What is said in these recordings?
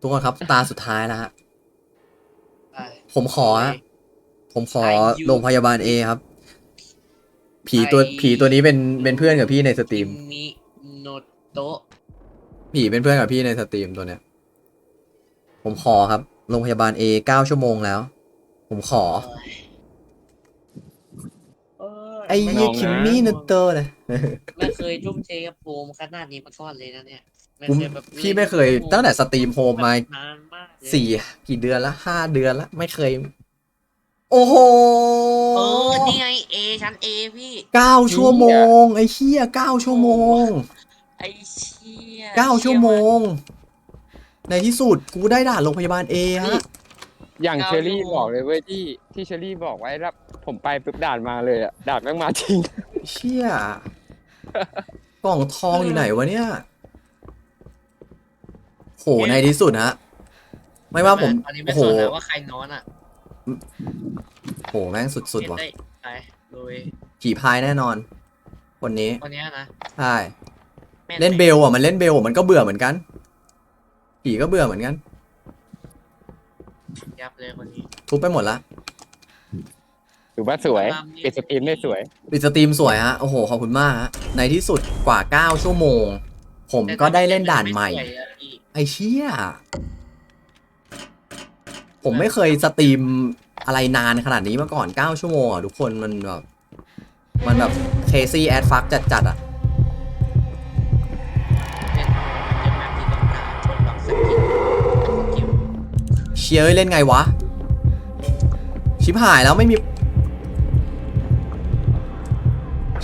ทุกคนครับ ตาสุดท้ายแล้วฮะ ได้ผมขอฮะผมขอไอ้ยูโรงพยาบาลเอครับ ผีตัวไอ้ผีตัวนี้เป็นเป็นเพื่อนกับพี่ในสตรีม มิโนโตะผีเป็นเพื่อนกับพี่ในสตรีมตัวเนี้ย ผมขอครับ โรงพยาบาลเอเก้าชั่วโมงแล้ว ผมขอเอ้ยไอ้เหี้ยคิมมี่นัตเตอร์เลย ไม่เคยทุ่มเทกับโฟมขนาดนี้มาก่อนเลยนะเนี่ย ไม่ผมเคยแบบพี่ไม่เคย ตั้งแต่สตรีมโฮมมานานมากเลยสี่กี่เดือนละห้าเดือนละ ไม่เคย โอ้โหเออนี่ไงเอชั้นเอพี่เก้าชั่วโมง ไอ้เหี้ยเก้าชั่วโมง ไอ้เชี่ยเก้าชั่วโมง ในที่สุดกูได้ด่านโรงพยาบาลเอฮะอย่างเชอรี่บอกเลยเว้ยที่ที่เชอรี่บอกไว้แล้วผมไปปุ๊บด่านมาเลยอะด่านแม่งมาจริงเชี่ยกล่องทองอยู่ไหนวะเนี่ย โหในที่สุดฮะไม่ว่าผมตอนนี้ไม่โอ้สโหนแล้วว่าใครนอนอะโหแม่งสุดๆว่ะเห็นไไปโดยผีพายแน่นอนคนนี้คนเนี้ยนะใช่แม่เล่นเบลอะมันเล่นเบลอะมันก็เบื่อเหมือนกัน ผีก็เบื่อเหมือนกันยับเลยคนนี้ทุบไปหมดละถือว่าสวยปิดสตรีมได้สวยปิดสตรีมสวยฮะโอ้โหขอบคุณมากฮะในที่สุดกว่า 9 ชั่วโมง ผมก็ได้เล่นด่านใหม่ไสวย ไอเชี่ย ผมไม่เคยสตรีมอะไรนานขนาดนี้มาก่อน 9 ชั่วโมงอะทุกคนมันแบบ มันแบบเคซี่แอดฟักจัดๆอะเป็นเป็นแมปที่ต้องการคนลองสกิลสกิลเชียร์เอ้ยเล่นไงวะ ชิบหายแล้วไม่มี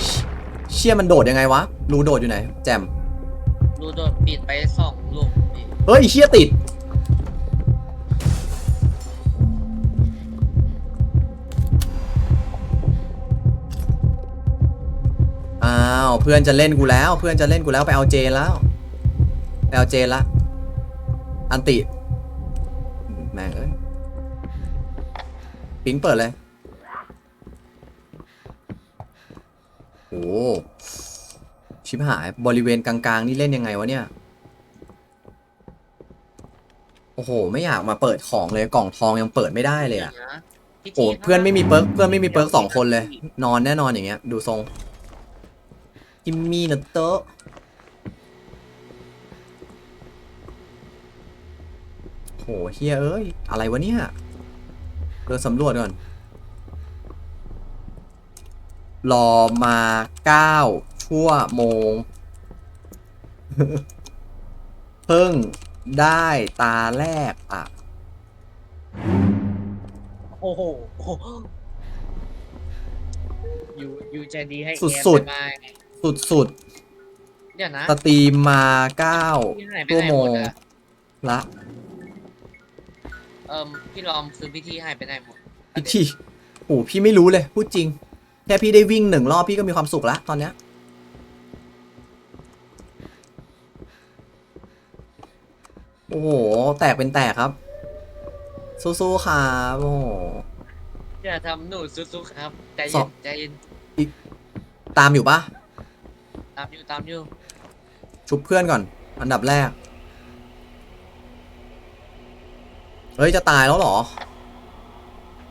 เชเชียมันโดดยังไงวะ รูโดดอยู่ไหน แจมรูโดดปิดไปสองลูก เฮ้ยเชี่ยติด อ้าว เพื่อนจะเล่นกูแล้ว เพื่อนจะเล่นกูแล้วไปเอาเจแล้วไปเอาเจละ อันติ แม่งเอ้ยปิงเปิดเลยโอ้ชิบหายบริเวณกลางๆ นี่เล่นยังไงวะเนี่ย โอ้โห ไม่อยากมาเปิดของเลยกล่องทองยังเปิดไม่ได้เลยอะดี๋วนะพี่โอ้ทีเพื่อนไม่มีเปิร์กเพื่อนไม่มีเปิร์กสองคนเลย นอนแน่นอนอย่างเงี้ย ดูทรงกิมมี่นะเตอะโหเฮียเอ้ย อะไรวะเนี่ยเดินสำรวจก่อน รอมาเก้าชั่วโมง เพิ่ง ได้ตาแรกอะโอ้โหโอ้โหอยู่อยู่ใจดีให้สุดๆแอร์ไปสุดเดี๋ยวนะๆสตรีมมาเก้าพี่หายไปชั่วไหนโมหมงดอะละเอิมพี่ลอมคือพี่ทีหายไปไหนหมดพี่ทีโอ้พี่ไม่รู้เลยพูดจริง แค่พี่ได้วิ่งหนึ่งรอบพี่ก็มีความสุขแล้วตอนเนี้ย อ้โห แตกเป็นแตกครับ สู้ๆครับโอ้โห อย่าทำหนูสู้ๆครับใจสเย็อนบใจเย็นตามอยู่ปะตามอยู่ตามอยู่ชุบเพื่อนก่อน อันดับแรก เฮ้ย จะตายแล้วเหรอ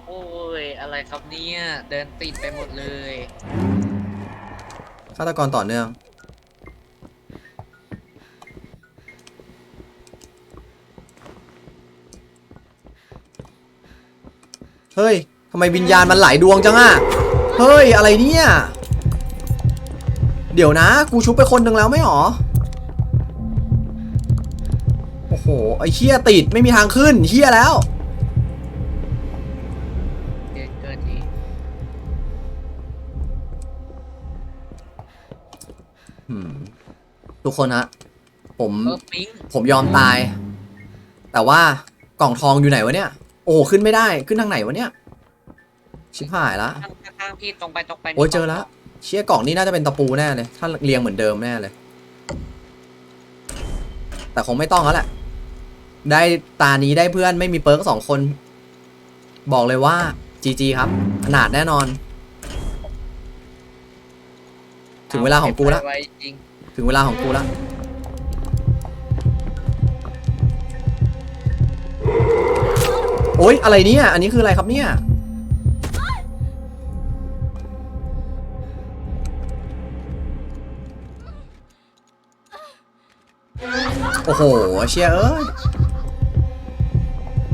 โอ้ยอะไรครับเนี่ยเดินติดไปหมดเลยฆาตกรต่อเนื่อง เฮ้ยทำไมวิญญาณมันหลายดวงจังอะเฮ้ย อะไรเนี่ย เดี๋ยวนะ กูชุบไปคนหนึ่งแล้วไม่หรอ โอ้โห ไอ้เชี่ยติดไม่มีทางขึ้นเชี่ยแล้ว เกินเกินทีอืมทุกคนฮะ ผม เออปิงผมยอมตาย แต่ว่ากล่องทองอยู่ไหนวะเนี่ย โอ้โหขึ้นไม่ได้ขึ้นทางไหนวะเนี่ย ชิบหายละข้างข้างๆพี่ตรงไปตรงไปโอ้ยเจอแล้วเชี่ยกล่องนี้น่าจะเป็นตะปูแน่เลย ถ้าเรียงเหมือนเดิมแน่เลย แต่คงไม่ต้องแล้วแหละ ได้ตานี้ได้เพื่อนไม่มีเปิร์กสองคน บอกเลยว่า GG ครับขนาดแน่นอน ถึงเวลาของกูแล้วไวจริงถึงเวลาของกูแล้ว อ๊ยอะไรเนี่ย อันนี้คืออะไรครับเนี่ย โอ้โห เชียเอ้ย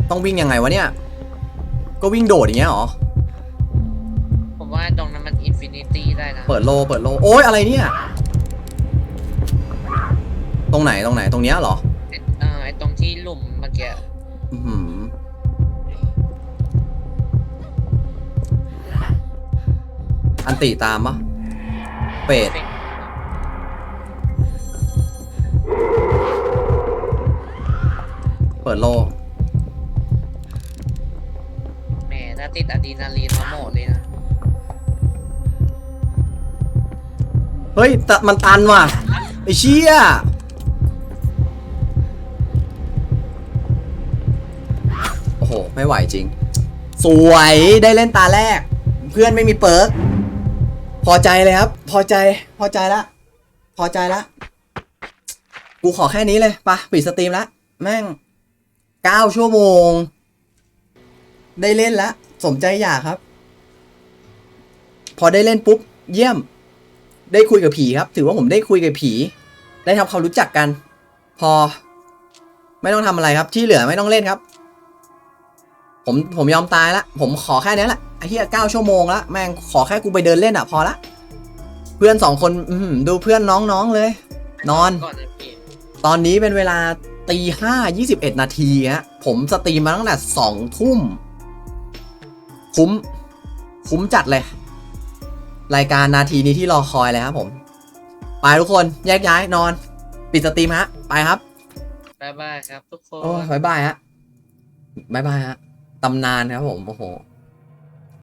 ต้องวิ่งยังไงวะเนี่ย ก็วิ่งโดดอย่างเงี้ยเหรอ ผมว่าตรงนั้นมันอินฟินิตี้ได้นะ เปิดโล เปิดโล โอ๊ยอะไรเนี่ย ตรงไหนตรงไหนตรงเนี้ยเหรอไอ้เออไอตรงที่หลุมเมื่อกี้ อื้อหือ อันติตามปะเป็ดเปิดโลแหมถ้าติดอะดรีนาลีนมาโหมดเลยนะ เฮ้ยตะมันตันว่ะไอ้เชี่ยโอ้โห ไม่ไหวจริง สวยได้เล่นตาแรก เพื่อนไม่มีเปิร์ก พอใจเลยครับ พอใจ พอใจละ พอใจละ กูขอแค่นี้เลยปะปิดสตรีมละ แม่งเก้าชั่วโมง ได้เล่นละ สมใจอยากครับ พอได้เล่นปุ๊บ เยี่ยม ได้คุยกับผีครับ ถือว่าผมได้คุยกับผี ได้ทำความรู้จักกัน พอ ไม่ต้องทำอะไรครับ ที่เหลือไม่ต้องเล่นครับ ผมผมยอมตายละ ผมขอแค่นี้แหละ ไอ้เหี้ยเก้าชั่วโมงละแม่งขอแค่กูไปเดินเล่นอะพอละ เพื่อนสองคนอื้อหือดูเพื่อนน้องๆเลย นอน ก่อนนะพี่ตอนนี้เป็นเวลาตีห้ายี่สิบเอ็ดนาทีฮะผมสตรีมมาตั้งแต่สองทุ่ม คุ้ม คุ้มจัดเลย รายการนาทีนี้ที่รอคอยเลยครับผม ไปทุกคนแยกย้ายนอน ปิดสตรีมฮะ ไปครับ บ๊ายบายครับทุกคน โอ้ยบายบายฮะบายบายฮะ ตำนานครับผม โอ้โห